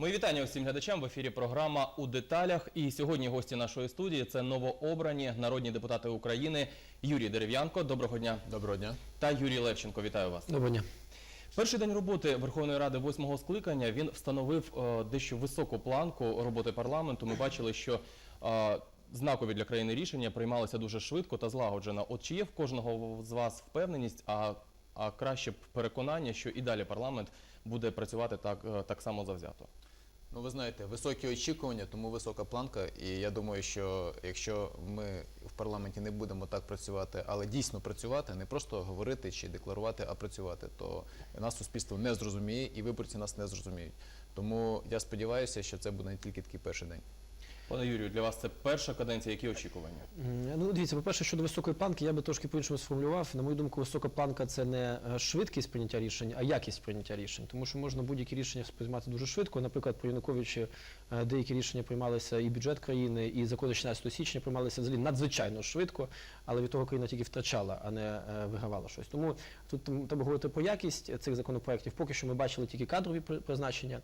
Мої вітання усім глядачам в ефірі. Програма у деталях. І сьогодні гості нашої студії це новообрані народні депутати України Юрій Дерев'янко. Доброго дня. Доброго дня. Та Юрій Левченко. Вітаю вас. Доброго дня. Перший день роботи Верховної Ради восьмого скликання він встановив е, дещо високу планку роботи парламенту. Ми бачили, що е, знакові для країни рішення приймалися дуже швидко та злагоджено. От чи є в кожного з вас впевненість, а, а краще б переконання, що і далі парламент буде працювати так, е, так само завзято? Ну, ви знаєте, високі очікування, тому висока планка. І я думаю, що якщо ми в парламенті не будемо так працювати, але дійсно працювати, не просто говорити чи декларувати, а працювати, то нас суспільство не зрозуміє і виборці нас не зрозуміють. Тому я сподіваюся, що це буде не тільки такий перший день. Пане Юрію, для вас це перша каденція. Які очікування? Ну, дивіться, по-перше, щодо високої планки, я би трошки по-іншому сформулював. На мою думку, висока планка це не е, швидкість прийняття рішень, а якість прийняття рішень. Тому що можна будь-які рішення сприймати дуже швидко. Наприклад, при Януковичі деякі рішення приймалися і бюджет країни, і закони 16 січня приймалися взагалі надзвичайно швидко, але від того країна тільки втрачала, а не е, вигравала щось. Тому тут треба говорити про якість цих законопроєктів. Поки що ми бачили тільки кадрові призначення,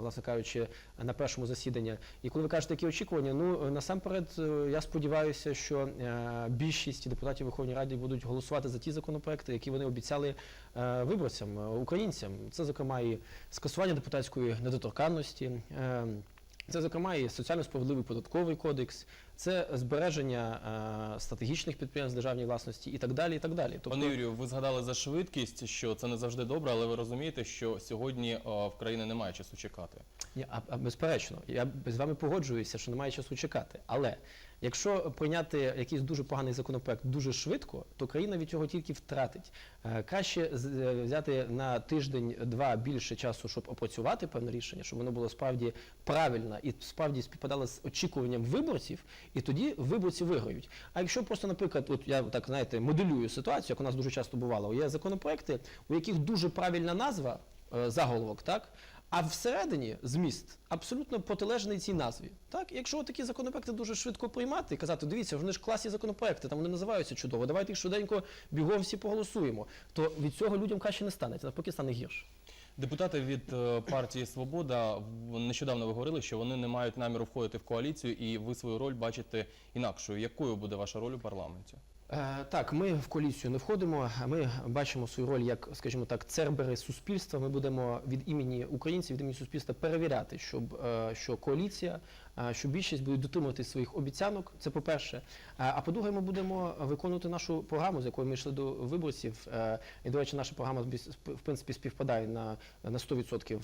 власне кажучи, на першому засіданні. І коли ви кажете, які очікування, ну насамперед е, я сподіваюся, що е, більшість депутатів Верховної Ради будуть голосувати за ті законопроекти, які вони обіцяли е, виборцям, е, українцям. Це, зокрема, і скасування депутатської недоторканності. е, Це, зокрема, і соціально справедливий податковий кодекс, це збереження е, стратегічних підприємств державної власності і так далі. І так далі. Тобто Пане Юрію, ви згадали за швидкість, що це не завжди добре, але ви розумієте, що сьогодні е, в країні немає часу чекати. Ні, а, а безперечно, я з вами погоджуюся, що немає часу чекати. Але якщо прийняти якийсь дуже поганий законопроект дуже швидко, то країна від цього тільки втратить. Е, Краще е, взяти на тиждень-два більше часу, щоб опрацювати певне рішення, щоб воно було справді правильно і справді співпадало з очікуванням виборців, і тоді виборці виграють. А якщо просто, наприклад, от я так знаєте, моделюю ситуацію, як у нас дуже часто бувало, є законопроекти, у яких дуже правильна назва, е, заголовок, так? А всередині зміст абсолютно протилежний цій назві. Так, якщо такі законопроекти дуже швидко приймати і казати, дивіться, вони ж класні законопроекти, там вони називаються чудово, давайте їх швиденько бігом всі проголосуємо, то від цього людям краще не стане, навпаки стане гірше. Депутати від е, партії Свобода нещодавно ви говорили, що вони не мають наміру входити в коаліцію, і ви свою роль бачите інакшою. Якою буде ваша роль у парламенті? Е, Так, ми в коаліцію не входимо. Ми бачимо свою роль як, скажімо так, цербери суспільства. Ми будемо від імені українців, від імені суспільства перевіряти, щоб е, що коаліція, що більшість будуть дотримуватись своїх обіцянок. Це по-перше. Е, А по-друге, ми будемо виконувати нашу програму, з якою ми йшли до виборців. Е, І, до речі, наша програма в принципі співпадає на, на 100%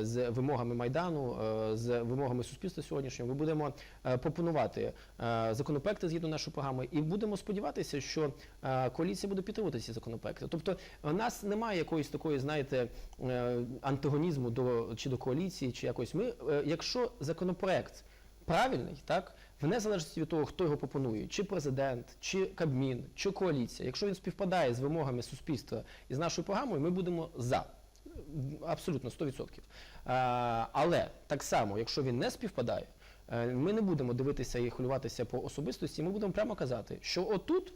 е, з вимогами майдану, е, з вимогами суспільства сьогоднішнього. Ми будемо е, пропонувати е, законопроекти згідно нашої програми, і будемо сподіватися, що е, коаліція буде підтримувати ці законопроекти. Тобто, у нас немає якоїсь такої, знаєте, е, антагонізму до чи до коаліції, чи якось ми, е, якщо законопроект правильний, так в незалежності від того, хто його пропонує, чи президент, чи Кабмін, чи коаліція, якщо він співпадає з вимогами суспільства і з нашою програмою, ми будемо за. Абсолютно 100%. А, але так само, якщо він не співпадає, е, ми не будемо дивитися і хвилюватися по особистості, ми будемо прямо казати, що отут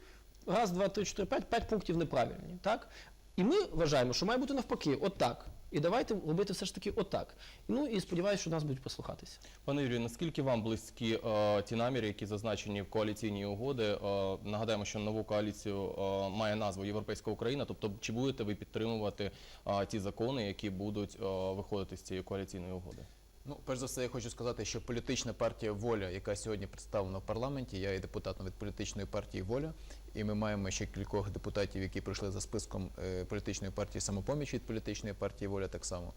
раз, два, три, чотири, п'ять, п'ять пунктів неправильні. Так? І ми вважаємо, що має бути навпаки, отак. І давайте робити все ж таки отак. Ну і сподіваюся, що нас будуть послухатися. Пане Юрію, наскільки вам близькі е, ті наміри, які зазначені в коаліційній угоди? Е, нагадаємо, що нову коаліцію е, має назву Європейська Україна. Тобто, чи будете ви підтримувати е, ті закони, які будуть е, виходити з цієї коаліційної угоди? Ну, перш за все, я хочу сказати, що політична партія Воля, яка сьогодні представлена в парламенті, я є депутатом від політичної партії Воля, і ми маємо ще кількох депутатів, які прийшли за списком е, політичної партії самопоміч від політичної партії Воля так само.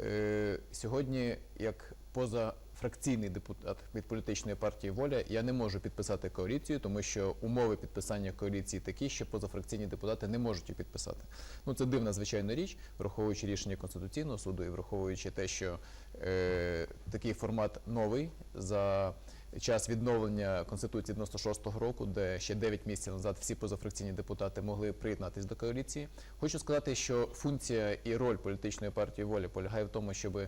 Е, сьогодні, як позафракційний депутат від політичної партії Воля, я не можу підписати коаліцію, тому що умови підписання коаліції такі, що позафракційні депутати не можуть її підписати. Ну це дивна звичайно річ, враховуючи рішення Конституційного суду і враховуючи те, що е, такий формат новий за час відновлення Конституції 96-го року, де ще 9 місяців назад всі позафракційні депутати могли приєднатися до коаліції. Хочу сказати, що функція і роль політичної партії воля полягає в тому, щоб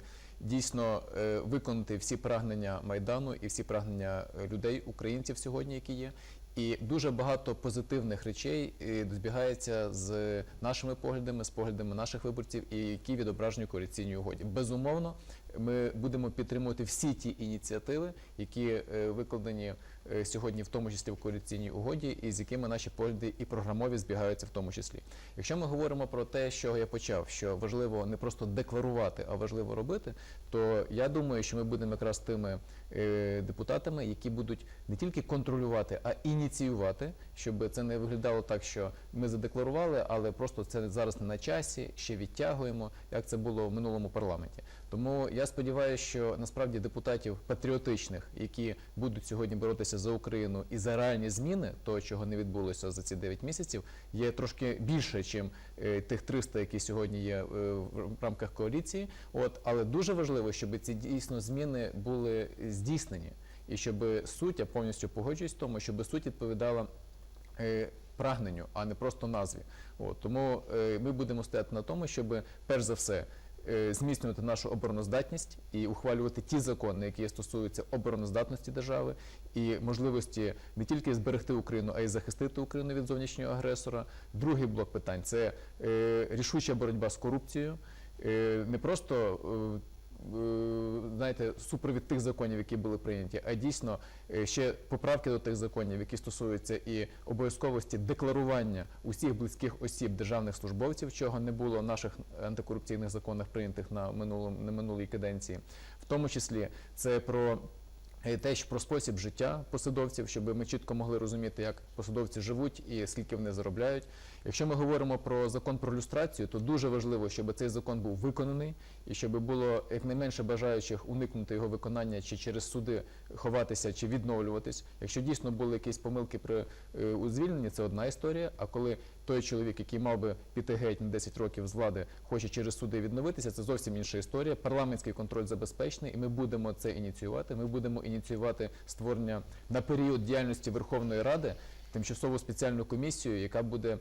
дійсно е, виконати всі прагнення майдану і всі прагнення людей, українців сьогодні, які є. І дуже багато позитивних речей е, збігається з нашими поглядами, з поглядами наших виборців, і які відображені в коаліційній угоді. Безумовно, ми будемо підтримувати всі ті ініціативи, які е, викладені е, сьогодні, в тому числі в коаліційній угоді, і з якими наші погляди і програмові збігаються в тому числі. Якщо ми говоримо про те, що я почав, що важливо не просто декларувати, а важливо робити, то я думаю, що ми будемо якраз тими е, депутатами, які будуть не тільки контролювати, а ініціювати, щоб це не виглядало так, що ми задекларували, але просто це зараз не на часі, ще відтягуємо, як це було в минулому парламенті. Тому я сподіваюся, що насправді депутатів патріотичних, які будуть сьогодні боротися за Україну і за реальні зміни, того чого не відбулося за ці 9 місяців, є трошки більше, ніж тих 300, які сьогодні є е, в рамках коаліції. От але дуже важливо, щоб ці дійсно зміни були здійснені, і щоб суть, я повністю погоджуюсь в тому, щоб суть відповідала е, прагненню, а не просто назві. От, тому е, ми будемо стояти на тому, щоб перш за все е, зміцнювати нашу обороноздатність і ухвалювати ті закони, які стосуються обороноздатності держави і можливості не тільки зберегти Україну, а й захистити Україну від зовнішнього агресора. Другий блок питань це е, рішуча боротьба з корупцією. Е, не просто е, е, знаєте, супровід тих законів, які були прийняті, а дійсно е, ще поправки до тих законів, які стосуються і обов'язковості декларування усіх близьких осіб державних службовців, чого не було в наших антикорупційних законах, прийнятих на минулому на минулій каденції. В тому числі це про е, те, що про спосіб життя посадовців, щоб ми чітко могли розуміти, як посадовці живуть і скільки вони заробляють. Якщо ми говоримо про закон про люстрацію, то дуже важливо, щоб цей закон був виконаний і щоб було якнайменше бажаючих уникнути його виконання чи через суди ховатися чи відновлюватись. Якщо дійсно були якісь помилки при е, звільненні, це одна історія. А коли той чоловік, який мав би піти геть на 10 років з влади, хоче через суди відновитися, це зовсім інша історія. Парламентський контроль забезпечений, і ми будемо це ініціювати. Ми будемо ініціювати створення на період діяльності Верховної Ради тимчасову спеціальну комісію, яка буде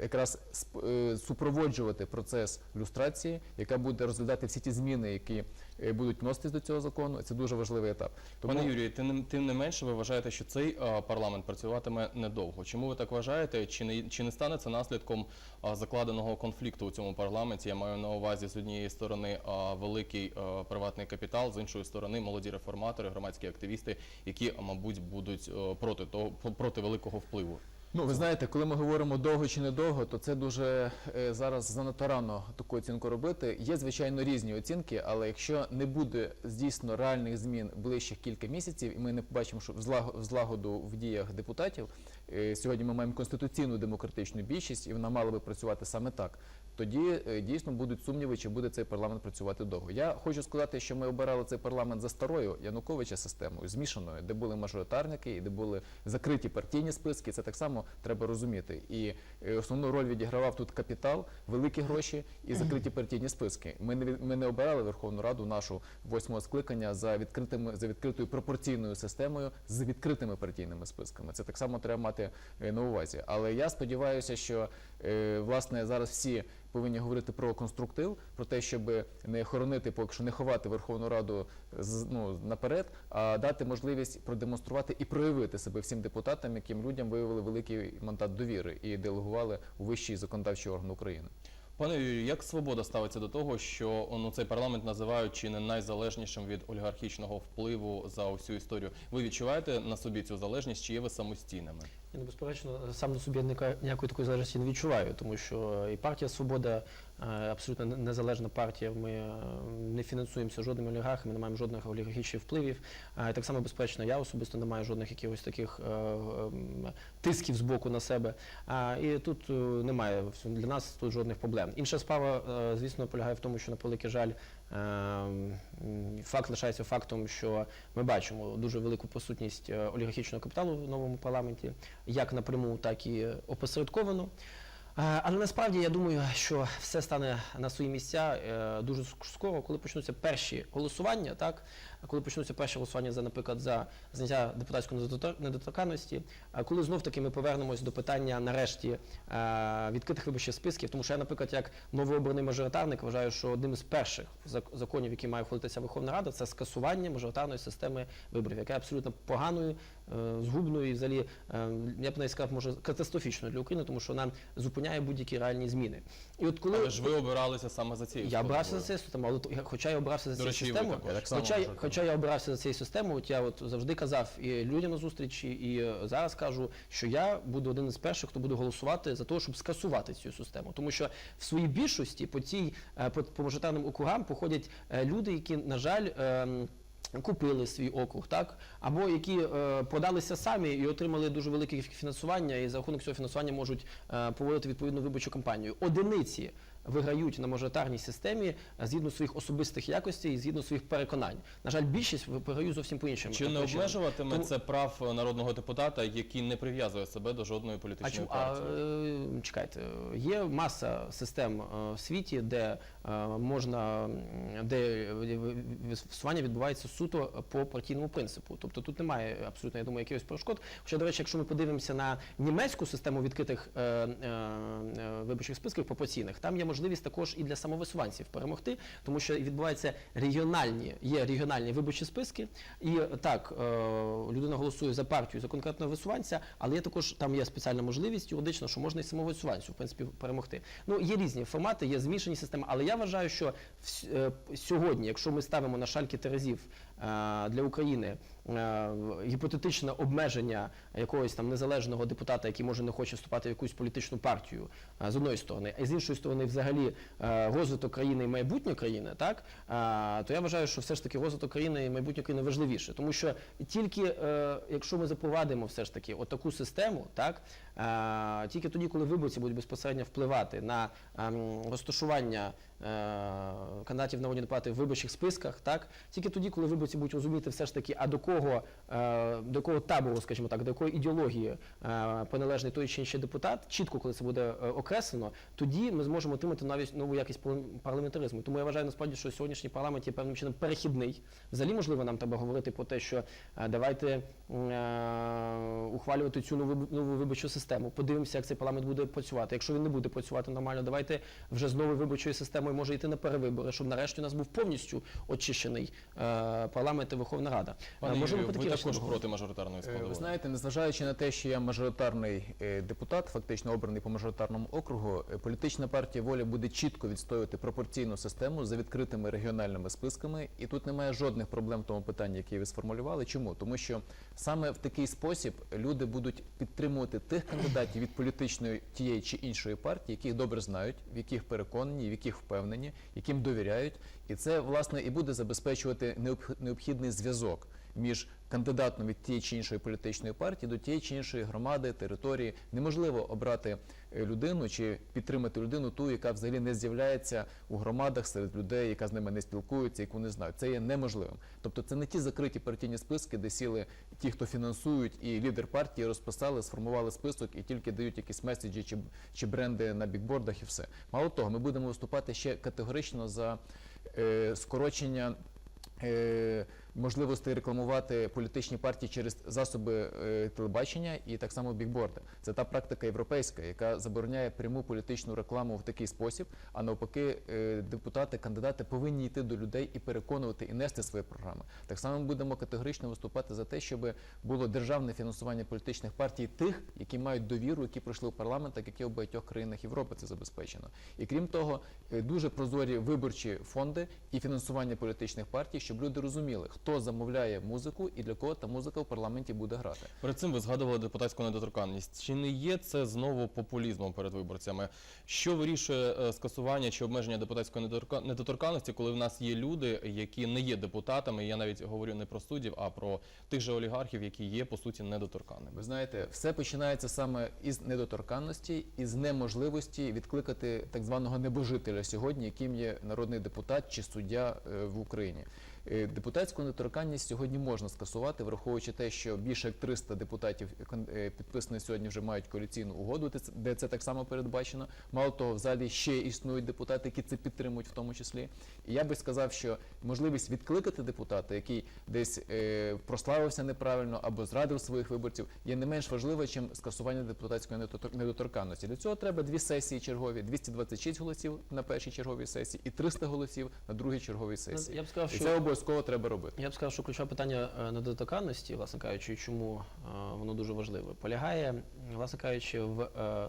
якраз сп- е, супроводжувати процес люстрації, яка буде розглядати всі ті зміни, які е, будуть вноситись до цього закону. Це дуже важливий етап. Пане Юрію, тим, тим не менше, ви вважаєте, що цей парламент працюватиме недовго. Чому ви так вважаєте? Чи не чи не стане це наслідком закладеного конфлікту у цьому парламенті? Я маю на увазі з однієї сторони великий приватний капітал, з іншої сторони молоді реформатори, громадські активісти, які, мабуть, будуть проти того проти великого впливу. Ну, ви знаєте, коли ми говоримо довго чи недовго, то це дуже е, зараз занадто рано таку оцінку робити. Є звичайно різні оцінки, але якщо не буде здійснено реальних змін ближчих кілька місяців, і ми не побачимо, що взлаго- злагоду в діях депутатів, е, сьогодні ми маємо конституційну демократичну більшість, і вона мала би працювати саме так. Тоді е, дійсно будуть сумніви, чи буде цей парламент працювати довго. Я хочу сказати, що ми обирали цей парламент за старою Януковича системою, змішаною, де були мажоритарники і де були закриті партійні списки. Це так само треба розуміти. І е, основну роль відігравав тут капітал, великі гроші і закриті партійні списки. Ми не ми не обирали Верховну Раду нашу восьмого скликання за відкритими за відкритою пропорційною системою з відкритими партійними списками. Це так само треба мати е, на увазі. Але я сподіваюся, що е, власне зараз всі повинні говорити про конструктив, про те, щоб не хоронити, поки що не ховати Верховну Раду ну, наперед, а дати можливість продемонструвати і проявити себе всім депутатам, яким людям виявили великий мандат довіри і делегували у вищий законодавчий орган України. Пане Юрію, як свобода ставиться до того, що ну, цей парламент називають чи не найзалежнішим від олігархічного впливу за всю історію? Ви відчуваєте на собі цю залежність, чи є ви самостійними? Ну, безперечно, сам на собі ніякої такої залежності не відчуваю, тому що і партія Свобода е, абсолютно незалежна партія. Ми е, не фінансуємося жодними олігархами, не маємо жодних олігархічних впливів. Е, Так само, безперечно, я особисто не маю жодних якихось таких е, ем, тисків з боку на себе. І тут е, немає для нас тут жодних проблем. Інша справа, е, звісно, полягає в тому, що на превеликий жаль. Е, м, Факт лишається фактом, що ми бачимо дуже велику присутність е, олігархічного капіталу в новому парламенті, як напряму, так і опосередковано. Е, Але насправді я думаю, що все стане на свої місця е, дуже скоро, коли почнуться перші голосування, так коли почнуться перші голосування за, наприклад, за зняття депутатської недотор- недоторканності, а коли знов таки ми повернемось до питання нарешті е, відкритих виборчих списків, тому що я, наприклад, як новообраний мажоритарник вважаю, що одним з перших зак- законів, які має ухвалитися Верховна Рада, це скасування мажоритарної системи виборів, яка є абсолютно поганою, е, згубною і взагалі, е, я б навіть сказав, може катастрофічною для України, тому що вона зупиняє будь-які реальні зміни. І от коли Але ж ви обиралися саме за цією я обирався за цю систему, але то- хоча я обирався за До цю речі, і ви систему, також. Так само хоча, хоча я обирався за цією системою, от я от завжди казав і людям на зустрічі, і е, зараз кажу, що я буду один із перших, хто буде голосувати за те, щоб скасувати цю систему. Тому що в своїй більшості по цій е, по, по мажоритарним округам походять е, люди, які, на жаль, ем, Купили свій округ, так або які е, подалися самі і отримали дуже велике фінансування, і за рахунок цього фінансування можуть е, проводити відповідну виборчу кампанію. Одиниці виграють на мажоритарній системі е, згідно своїх особистих якостей і згідно своїх переконань. На жаль, більшість виграють зовсім по іншим Чи не обмежуватиме Тому- це прав народного депутата, який не прив'язує себе до жодної А, політичної а партії? е, чекайте, є маса систем е, в світі, де е, можна, де висування відбувається суто по партійному принципу. Тобто тут немає абсолютно, я думаю, якихось перешкод. Хоча, до речі, якщо ми подивимося на німецьку систему відкритих е, е, е, виборчих списків пропорційних, там є можливість також і для самовисуванців перемогти, тому що відбуваються регіональні, є регіональні виборчі списки, і так е, людина голосує за партію за конкретного висуванця, але є також там є спеціальна можливість юридична, що можна і самовисуванцю в принципі перемогти. Ну є різні формати, є змішані системи, але я вважаю, що е, сьогодні, якщо ми ставимо на шальки терезів для України е, гіпотетичне обмеження якогось там незалежного депутата, який може не хоче вступати в якусь політичну партію е, з одної сторони, а з іншої сторони, взагалі е, розвиток країни і майбутнє країни, так е, то я вважаю, що все ж таки розвиток країни і майбутнє країни важливіше, тому що тільки е, якщо ми запровадимо все ж таки отаку систему, так е, тільки тоді, коли виборці будуть безпосередньо впливати на розташування е, кандидатів народні депутати в виборчих списках, так тільки тоді, коли виборці будуть розуміти все ж таки, а до кого, до якого табору, скажімо так, до якої ідеології е, приналежний той чи інший депутат, чітко, коли це буде е, окреслено, тоді ми зможемо отримати навіть нову якість парламентаризму. Тому я вважаю насправді, що сьогоднішній парламент є певним чином перехідний. Взагалі, можливо, нам треба говорити про те, що е, давайте е, ухвалювати цю нову, нову виборчу систему. Подивимося, як цей парламент буде працювати. Якщо він не буде працювати нормально, давайте вже з новою виборчою системою може йти на перевибори, щоб нарешті у нас був повністю очищений е, парламент і Верховна Рада. Пане Е, можемо такі також поговорити? проти мажоритарної Е, складової? Ви знаєте, незважаючи на те, що я мажоритарний е, депутат, фактично обраний по мажоритарному округу, е, політична партія воля буде чітко відстоювати пропорційну систему за відкритими регіональними списками, і тут немає жодних проблем в тому питанні, яке ви сформулювали. Чому? Тому що саме в такий спосіб люди будуть підтримувати тих кандидатів від політичної тієї чи іншої партії, яких добре знають, в яких переконані, в яких впевнені, яким довіряють, і це власне і буде забезпечувати необх- необхідний зв'язок між кандидатом від тієї чи іншої політичної партії до тієї чи іншої громади, території. Неможливо обрати е, людину чи підтримати людину, ту, яка взагалі не з'являється у громадах серед людей, яка з ними не спілкується, яку не знають. Це є неможливим. Тобто це не ті закриті партійні списки, де сіли ті, хто фінансують, і лідер партії розписали, сформували список і тільки дають якісь меседжі чи, чи бренди на бікбордах і все. Мало того, ми будемо виступати ще категорично за е, скорочення. Е, можливостей рекламувати політичні партії через засоби е, телебачення і так само бікборди. Це та практика європейська, яка забороняє пряму політичну рекламу в такий спосіб. А навпаки, е, депутати, кандидати повинні йти до людей і переконувати і нести свої програми. Так само ми будемо категорично виступати за те, щоб було державне фінансування політичних партій тих, які мають довіру, які пройшли в парламент, так як є в багатьох країнах Європи. Це забезпечено. І крім того, е, дуже прозорі виборчі фонди і фінансування політичних партій, щоб люди розуміли, хто замовляє музику і для кого та музика в парламенті буде грати. Перед цим ви згадували депутатську недоторканність. Чи не є це знову популізмом перед виборцями? Що вирішує е, скасування чи обмеження депутатської недоторка- недоторканності, коли в нас є люди, які не є депутатами? Я навіть говорю не про суддів, а про тих же олігархів, які є по суті недоторканними. Ви знаєте, все починається саме із недоторканності, із неможливості відкликати так званого небожителя сьогодні, яким є народний депутат чи суддя е, в Україні. Е, Депутатську недоторканність сьогодні можна скасувати, враховуючи те, що більше як 300 депутатів е, е, підписані сьогодні вже мають коаліційну угоду, де це- так само передбачено. Мало того, в залі ще існують депутати, які це підтримують в тому числі. І я би сказав, що можливість відкликати депутата, який десь прославився неправильно або зрадив своїх виборців, є не менш важливо, чим скасування депутатської недотор- недоторканності. Для цього треба дві сесії чергові, 226 голосів на першій черговій сесії і 300 голосів на другій черговій сесії. Я б сказав, що обов'язково треба робити. Я б сказав, що ключове питання е, недоторканності, власне кажучи, чому е, воно дуже важливе, полягає, власне кажучи, в е,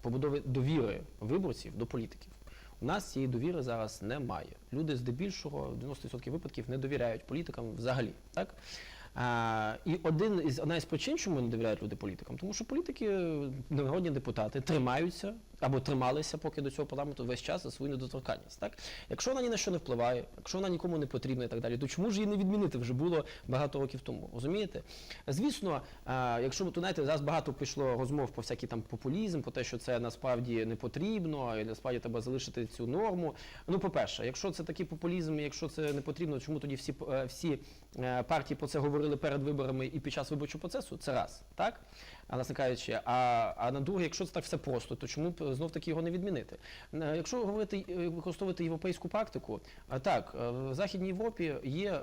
побудові довіри виборців до політиків. У нас цієї довіри зараз немає. Люди здебільшого в 90% випадків не довіряють політикам взагалі. Так? А, і один із одна із причин, чому не довіряють люди політикам, тому що політики, народні депутати, тримаються або трималися поки до цього парламенту весь час за свою недоторканність. Так? Якщо вона ні на що не впливає, якщо вона нікому не потрібна і так далі, то чому ж її не відмінити вже було багато років тому? Розумієте? Звісно, якщо ви то знаєте, зараз багато пішло розмов про всякий там популізм, про те, що це насправді не потрібно, і насправді треба залишити цю норму. Ну, по-перше, якщо це такий популізм, якщо це не потрібно, чому тоді всі е, всі е, партії про це говорили перед виборами і під час виборчого процесу? Це раз, так? Власне кажучи, а, а на друге, якщо це так все просто, то чому б знов таки його не відмінити? Е, Якщо говорити е, використовувати європейську практику, так е, в Західній Європі є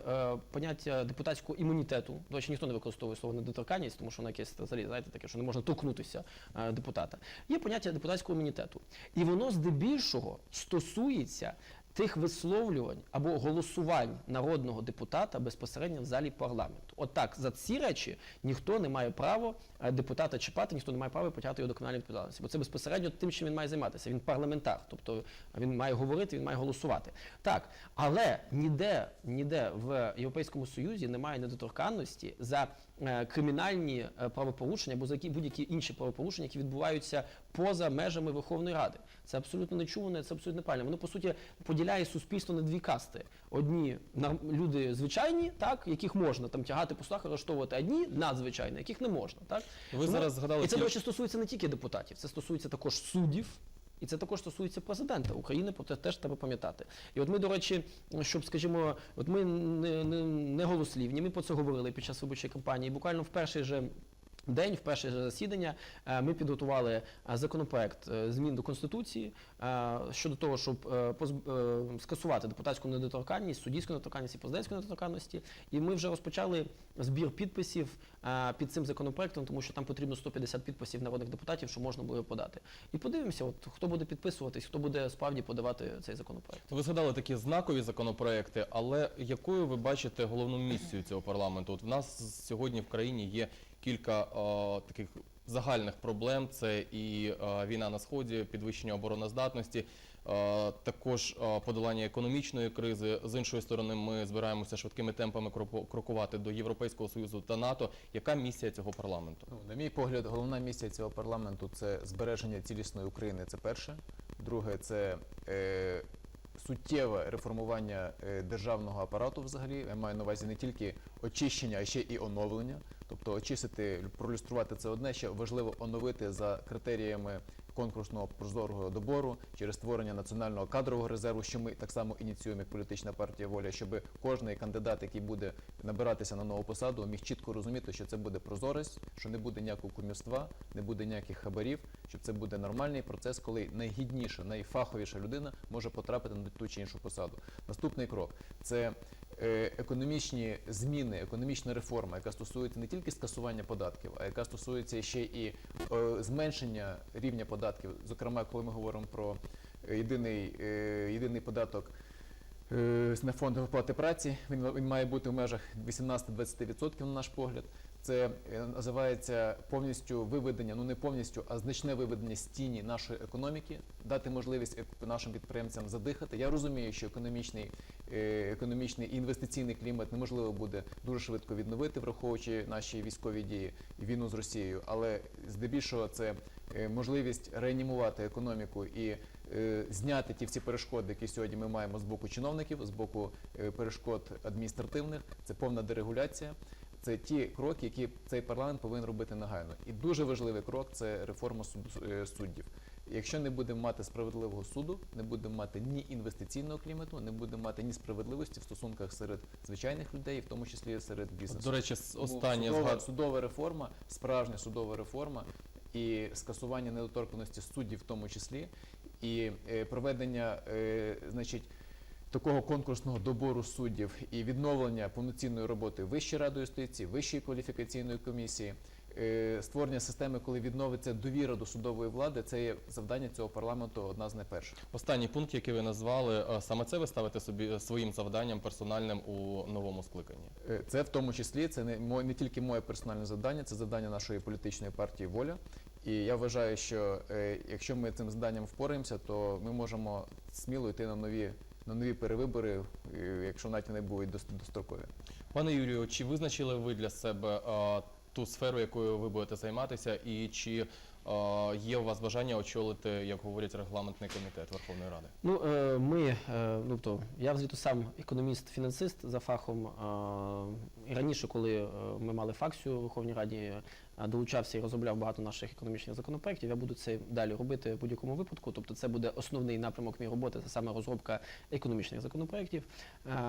поняття депутатського імунітету. До речі, ніхто не використовує слово недоторканність, тому що воно якесь взагалі, знаєте, таке, що не можна торкнутися депутата. Є поняття депутатського імунітету, і воно здебільшого стосується тих висловлювань або голосувань народного депутата безпосередньо в залі парламенту. От за ці речі ніхто не має права е, депутата чіпати, ніхто не має права потягати його до кримінальної відповідальності. Бо це безпосередньо тим, чим він має займатися. Він парламентар, тобто він має говорити, він має голосувати. Так, але ніде, ніде в Європейському Союзі немає недоторканності за кримінальні е, правопорушення або за які будь-які інші правопорушення, які відбуваються поза межами Верховної Ради. Це абсолютно нечуване, це абсолютно неправильно. Воно по суті поділяє суспільство на дві касти. Одні люди звичайні, так яких можна там тягати по судах, арештовувати, а одні надзвичайні, яких не можна. Так Ви Тому- зараз згадали і це до речі стосується не тільки депутатів, це стосується також суддів. І це також стосується президента України, про це теж треба пам'ятати. І от ми, до речі, щоб, скажімо, от ми не, не, не голослівні, ми про це говорили під час виборчої кампанії. Буквально в перший же день, в перше засідання, е, ми підготували е, законопроект е, змін до Конституції щодо того, щоб скасувати депутатську недоторканність, суддівську недоторканність і президентську недоторканності. І ми вже розпочали збір підписів під цим законопроектом, тому що там потрібно 150 підписів народних депутатів, щоб можна було подати. І подивимося, от хто буде підписуватись, хто буде справді подавати цей законопроект. Ви згадали такі знакові законопроекти, але якою ви бачите головну місію цього парламенту? От в нас сьогодні в країні є кілька е, таких загальних проблем: це і е, війна на сході, підвищення обороноздатності, е, також подолання економічної кризи. З іншої сторони, ми збираємося швидкими темпами крокувати до Європейського союзу та НАТО. Яка місія цього парламенту? Ну, на мій погляд, головна місія цього парламенту це збереження цілісної України. Це перше. Друге, це е, суттєве реформування державного апарату взагалі. Я маю на увазі не тільки очищення, а ще і оновлення. Тобто очистити, пролюструвати це одне, ще важливо оновити за критеріями конкурсного прозорого добору через створення національного кадрового резерву, що ми так само ініціюємо як політична партія воля, щоб кожний кандидат, який буде набиратися на нову посаду, міг чітко розуміти, що це буде прозорість, що не буде ніякого кумівства, не буде ніяких хабарів, що це буде нормальний процес, коли найгідніша, найфаховіша людина може потрапити на ту чи іншу посаду. Наступний крок це економічні зміни, економічна реформа, яка стосується не тільки скасування податків, а яка стосується ще і е, зменшення рівня податків. Зокрема, коли ми говоримо про е, єдиний, е, єдиний податок. е, На фонд оплати праці він, він має бути в межах 18-20% на наш погляд. Це е, називається повністю виведення, ну не повністю, а значне виведення з тіні нашої економіки, дати можливість нашим підприємцям задихати. Я розумію, що економічний, е, економічний інвестиційний клімат неможливо буде дуже швидко відновити, враховуючи наші військові дії і війну з Росією, але здебільшого це е, можливість реанімувати економіку і е, зняти ті всі перешкоди, які сьогодні ми маємо з боку чиновників, з боку е, перешкод адміністративних. Це повна дерегуляція. Це ті кроки, які цей парламент повинен робити негайно. І дуже важливий крок це реформа суд- е, суддів. Якщо не будемо мати справедливого суду, не будемо мати ні інвестиційного клімату, не будемо мати ні справедливості в стосунках серед звичайних людей, в тому числі серед бізнесу. До речі, Тому судова, згад... судова реформа, справжня судова реформа і скасування недоторканості суддів, в тому числі, і е, проведення, е, значить. Такого конкурсного добору суддів і відновлення повноцінної роботи Вищої ради юстиції, Вищої кваліфікаційної комісії, створення системи, коли відновиться довіра до судової влади, це є завдання цього парламенту одна з найперших. Останній пункт, який ви назвали, е, саме це ви ставите собі е, своїм завданням персональним у новому скликанні. Е, Це в тому числі це не не тільки моє персональне завдання, це завдання нашої політичної партії Воля. І я вважаю, що е, якщо ми цим завданням впораємося, то ми можемо сміло йти на нові на нові перевибори, е, якщо навіть вони будуть дос- дострокові. Пане Юрію, чи визначили ви для себе е, ту сферу, якою ви будете займатися, і чи е, є у вас бажання очолити, як говорять, регламентний комітет Верховної Ради? Ну, е, ми, е, ну то я взагалі сам економіст-фінансист за фахом. І раніше, коли ми мали факцію у Верховній Раді, долучався і розробляв багато наших економічних законопроєктів. Я буду це далі робити в будь-якому випадку. Тобто, це буде основний напрямок моєї роботи, це саме розробка економічних законопроєктів. Е,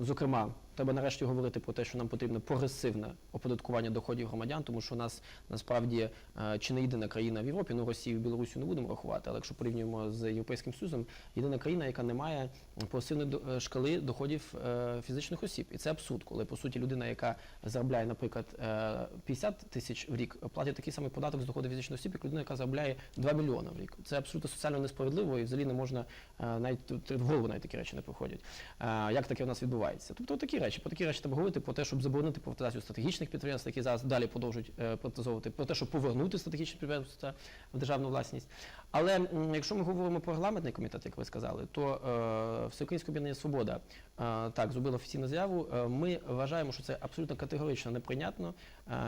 Зокрема, треба нарешті говорити про те, що нам потрібно прогресивне оподаткування доходів громадян, тому що у нас насправді е, чи не єдина країна в Європі, ну Росію, Білорусію не будемо рахувати, але якщо порівнюємо з Європейським Союзом, єдина країна, яка не має прогресивної е, шкали доходів е, фізичних осіб. І це абсурд, коли по суті людина, яка заробляє, наприклад, е, 50 тисяч в рік, платять такий самий податок з доходу фізичних осіб, як людина, яка заробляє 2 мільйони в рік. Це абсолютно соціально несправедливо і взагалі не можна е, навіть в голову навіть такі речі не приходять. Е, Як таке у нас відбувається? Тобто такі речі, про такі речі треба говорити, про те, щоб заборонити приватизацію стратегічних підприємств, які зараз далі продовжують е, приватизовувати, про те, щоб повернути стратегічні підприємства в державну власність. Але якщо ми говоримо про регламентний комітет, як ви сказали, то е, Всеукраїнське об'єднання Свобода е, так зробило офіційну заяву. Е, ми вважаємо, що це абсолютно категорично неприйнятно,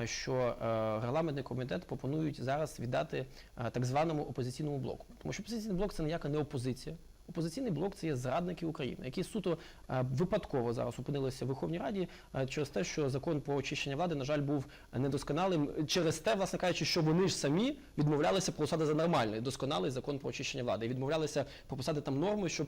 що регламентний комітет пропонують зараз віддати так званому опозиційному блоку. Тому що опозиційний блок це ніяка не опозиція. Опозиційний блок це є зрадники України, які суто е, випадково зараз опинилися в Верховній Раді е, через те, що закон про очищення влади, на жаль, був недосконалим. Через те, власне кажучи, що вони ж самі відмовлялися проголосувати за нормальний досконалий закон про очищення влади і відмовлялися прописати там норми, щоб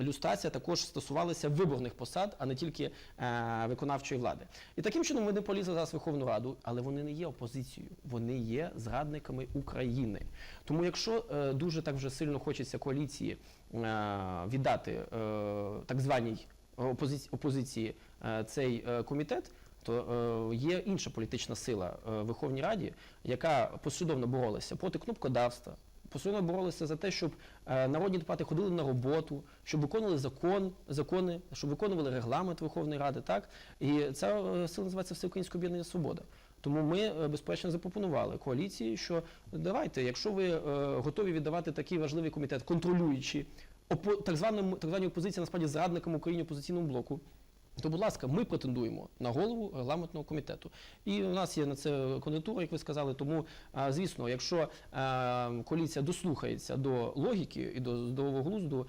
люстрація також стосувалася виборних посад, а не тільки е, виконавчої влади. І таким чином вони полізли зараз в Верховну Раду, але вони не є опозицією, вони є зрадниками України. Тому, якщо дуже так вже сильно хочеться коаліції віддати е, так званій опозиції, е, цей е, комітет, то е, є інша політична сила е, в Верховній Раді, яка послідовно боролася проти кнопкодавства, послідовно боролися за те, щоб е, народні депутати ходили на роботу, щоб виконували закон, закони, щоб виконували регламент Верховної Ради, так? І ця е, сила називається Всеукраїнське об'єднання Свобода. Тому ми, е, безперечно, запропонували коаліції, що давайте, якщо ви готові віддавати такий важливий комітет, контролюючи опо, так званому так званій опозиції, насправді зрадникам Україні опозиційному блоку, то, будь ласка, ми претендуємо на голову регламентного комітету. І у нас є на це кандидатура, як ви сказали. Тому, звісно, якщо коаліція дослухається до логіки і до здорового глузду,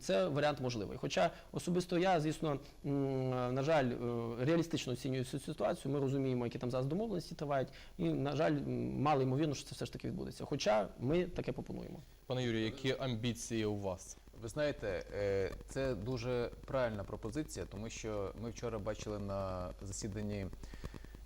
це варіант можливий. Хоча особисто я, звісно, на жаль, е, реалістично оцінюю цю ситуацію. Ми розуміємо, які там зараз домовленості тривають, і, на жаль, мало ймовірно, що це все ж таки відбудеться. Хоча ми таке пропонуємо. Пане Юрію, які амбіції у вас? Ви знаєте, е, це дуже правильна пропозиція, тому що ми вчора бачили на засіданні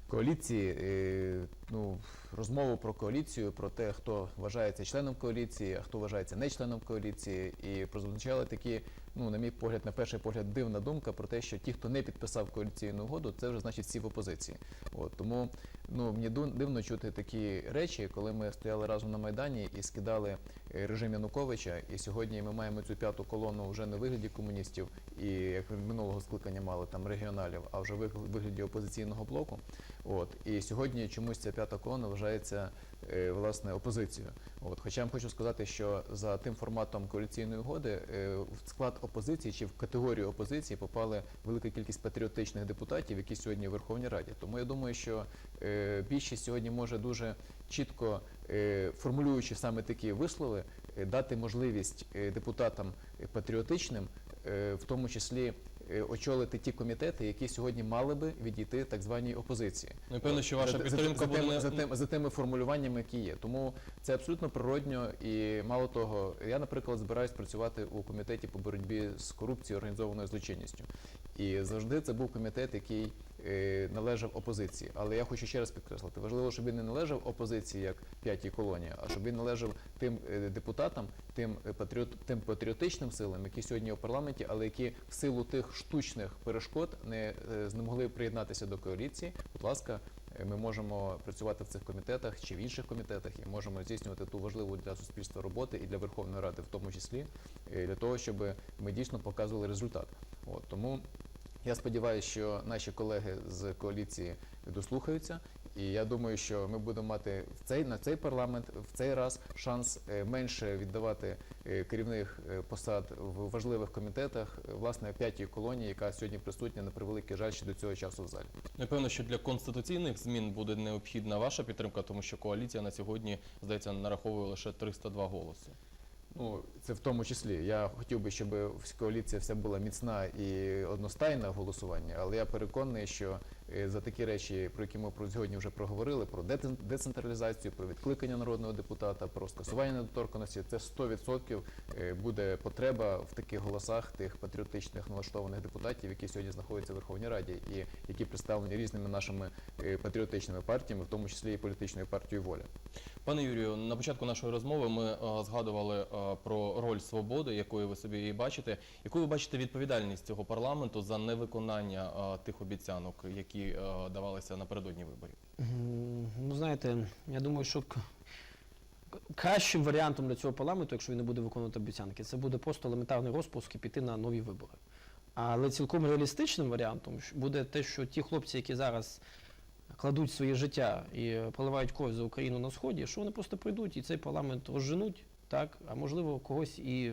коаліції е, ну, розмову про коаліцію, про те, хто вважається членом коаліції, а хто вважається не членом коаліції, і прозвучали такі, ну, на мій погляд, на перший погляд, дивна думка про те, що ті, хто не підписав коаліційну угоду, це вже значить всі в опозиції. От тому ну мені дивно чути такі речі, коли ми стояли разом на майдані і скидали е, режим Януковича. І сьогодні ми маємо цю п'яту колону вже не в вигляді комуністів, і як минулого скликання мали там регіоналів, а вже в вигляді опозиційного блоку. От і сьогодні чомусь ця п'ята колона вважається е, власне опозицією. От, хоча я хочу сказати, що за тим форматом коаліційної угоди е, в склад опозиції чи в категорію опозиції попали велика кількість патріотичних депутатів, які сьогодні в Верховній Раді. Тому я думаю, що е, більшість сьогодні може дуже чітко формулюючи саме такі вислови, дати можливість депутатам патріотичним, в тому числі. Е, Очолити ті комітети, які сьогодні мали би відійти так званій опозиції. Ну, певно, що ваша за, за, підтримка за, буде тими, не- за, тим, за тими формулюваннями, які є. Тому це абсолютно природньо і мало того, я, наприклад, збираюсь працювати у комітеті по боротьбі з корупцією організованою злочинністю. І завжди це був комітет, який належав опозиції. Але я хочу ще раз підкреслити, важливо, щоб він не належав опозиції як п'ятій колонії, а щоб він належав тим е, депутатам, тим е, патріот, тим патріотичним силам, які сьогодні у парламенті, але які в силу тих штучних перешкод не е, не приєднатися до коаліції. Будь ласка, е, ми можемо працювати в цих комітетах чи в інших комітетах і можемо здійснювати ту важливу для суспільства роботи і для Верховної Ради, в тому числі е, для того, щоб ми дійсно показували результат. От тому я сподіваюся, що наші колеги з коаліції дослухаються, і я думаю, що ми будемо мати в цей на цей парламент в цей раз шанс е, менше віддавати е, керівних е, посад в важливих комітетах, власне п'ятій колонії, яка сьогодні присутня на превеликий жаль ще до цього часу в залі. Напевно, що для конституційних змін буде необхідна ваша підтримка, тому що коаліція на сьогодні, здається, нараховує лише 302 голоси. Ну, це в тому числі. Я хотів би, щоб коаліція вся була міцна і одностайна в голосуванні, але я переконаний, що за такі речі, про які ми про сьогодні вже проговорили, про децен- децентралізацію, про відкликання народного депутата, про скасування недоторканості, це 100% е, буде потреба в таких голосах тих патріотичних налаштованих депутатів, які сьогодні знаходяться в Верховній Раді і які представлені різними нашими е, патріотичними партіями, в тому числі і політичною партією воля. Пане Юрію, на початку нашої розмови ми е, згадували е, про роль свободи, якою ви собі її бачите. Яку ви бачите відповідальність цього парламенту за невиконання е, тих обіцянок, які е, давалися напередодні виборів? Ну, знаєте, я думаю, що кращим варіантом для цього парламенту, якщо він не буде виконувати обіцянки, це буде просто елементарний розпуск і піти на нові вибори. Але цілком реалістичним варіантом буде те, що ті хлопці, які зараз кладуть своє життя і проливають кров за Україну на сході, що вони просто прийдуть і цей парламент розженуть, так, а можливо, когось і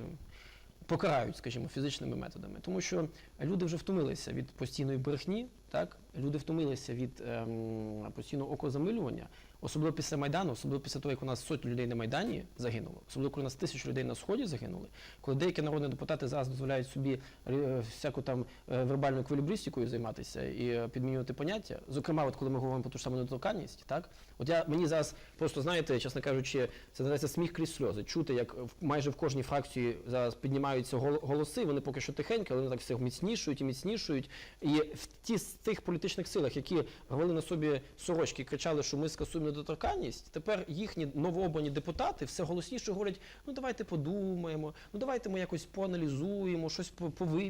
покарають, скажімо, фізичними методами. Тому що люди вже втомилися від постійної брехні, так? люди втомилися від ем, постійного окозамилювання, особливо після Майдану, особливо після того, як у нас сотні людей на Майдані загинуло, особливо коли у нас тисячі людей на Сході загинули, коли деякі народні депутати зараз дозволяють собі е, всяку там е, вербальною займатися і е, підмінювати поняття. Зокрема, от коли ми говоримо про ту ж саму недоторканність, так? От я мені зараз просто знаєте, чесно кажучи, це називається сміх крізь сльози. Чути, як майже в кожній фракції зараз піднімаються гол- голоси, вони поки що тихенькі, але вони так все міцнішують і міцнішують. І в ті з тих політичних силах, які рвали на собі сорочки, кричали, що ми скасуємо недоторканність, тепер їхні новообрані депутати все голосніше говорять: ну давайте подумаємо, ну давайте ми якось поаналізуємо, щось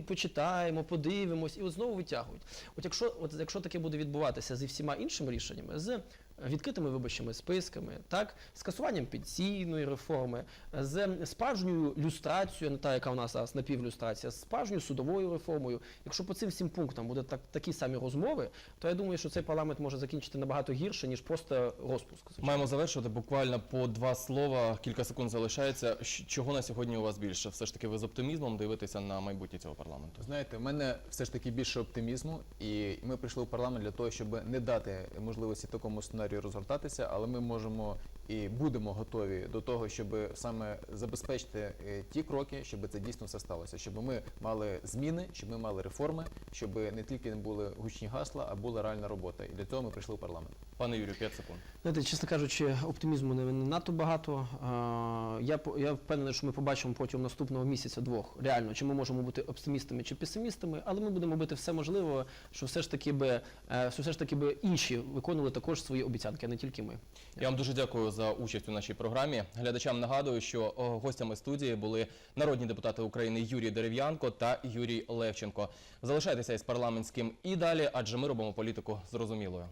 почитаємо, подивимось, і от знову витягують. От якщо, от якщо таке буде відбуватися зі всіма іншими рішеннями, з відкритими виборчими списками, так, скасуванням пенсійної реформи, з справжньою люстрацією, не та, яка у нас зараз напівлюстрація, з справжньою судовою реформою. Якщо по цим всім пунктам буде так, такі самі розмови, то я думаю, що цей парламент може закінчити набагато гірше, ніж просто розпуск. звичайно. Маємо завершувати буквально по два слова. Кілька секунд залишається. Чого на сьогодні у вас більше? Все ж таки, ви з оптимізмом дивитеся на майбутнє цього парламенту? Знаєте, в мене все ж таки більше оптимізму, і ми прийшли в парламент для того, щоб не дати можливості такому сценарію розгортатися, але ми можемо і будемо готові до того, щоб саме забезпечити е, ті кроки, щоб це дійсно все сталося, щоб ми мали зміни, щоб ми мали реформи, щоб не тільки не були гучні гасла, а була реальна робота. І для цього ми прийшли в парламент. Пане Юрію, 5 секунд. Знаєте, чесно кажучи, оптимізму не, не надто багато. А, Я, по- я впевнений, що ми побачимо протягом наступного місяця-двох реально, чи ми можемо бути оптимістами чи песимістами, але ми будемо робити все можливе, що все ж таки би, е, що все ж таки би інші виконували також свої обіцянки, а не тільки ми. Я вам дуже дякую за участь у нашій програмі. Глядачам нагадую, що гостями студії були народні депутати України Юрій Дерев'янко та Юрій Левченко. Залишайтеся із парламентським і далі, адже ми робимо політику зрозумілою.